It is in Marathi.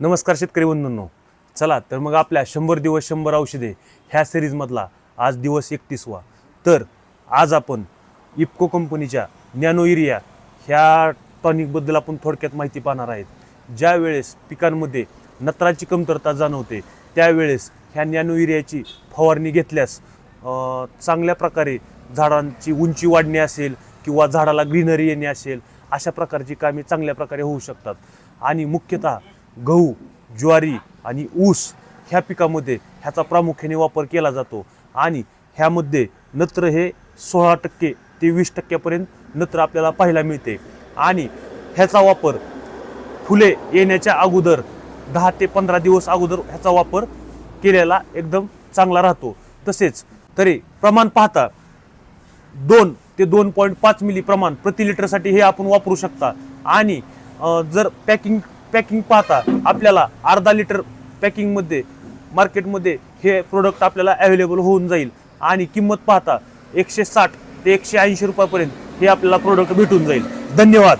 नमस्कार शेतकरी बंधूंनो. चला तर मग आपल्या शंभर दिवस शंभर औषधे ह्या सिरीजमधला आज दिवस एकतीसवा. तर आज आपण इप्को कंपनीच्या नॅनो इरिया ह्या टॉनिकबद्दल आपण थोडक्यात माहिती पाहणार आहेत. ज्या वेळेस पिकांमध्ये नत्राची कमतरता जाणवते त्यावेळेस ह्या नॅनो इरियाची फवारणी घेतल्यास चांगल्या प्रकारे झाडांची उंची वाढणे असेल किंवा झाडाला ग्रीनरी येणे असेल अशा प्रकारची कामे चांगल्या प्रकारे होऊ शकतात. आणि मुख्यतः गहू ज्वारी आणि ऊस ह्या पिकामध्ये ह्याचा प्रामुख्याने वापर केला जातो. आणि ह्यामध्ये नत्र हे सोळा टक्के ते वीस टक्क्यापर्यंत नत्र आपल्याला पाहायला मिळते. आणि ह्याचा वापर फुले येण्याच्या अगोदर दहा ते पंधरा दिवस अगोदर ह्याचा वापर केलेला एकदम चांगला राहतो. तसेच तरी प्रमाण पाहता दोन ते दोन पॉईंट पाच मिली प्रमाण प्रति लिटरसाठी हे आपण वापरू शकता. आणि जर पॅकिंग पॅकिंग पाहता आपल्याला अर्धा लिटर पॅकिंगमध्ये मार्केटमध्ये हे प्रोडक्ट आपल्याला अवेलेबल होऊन जाईल. आणि किंमत पाहता एकशे साठ ते एकशे ऐंशी रुपयापर्यंत हे आपल्याला प्रोडक्ट भेटून जाईल. धन्यवाद.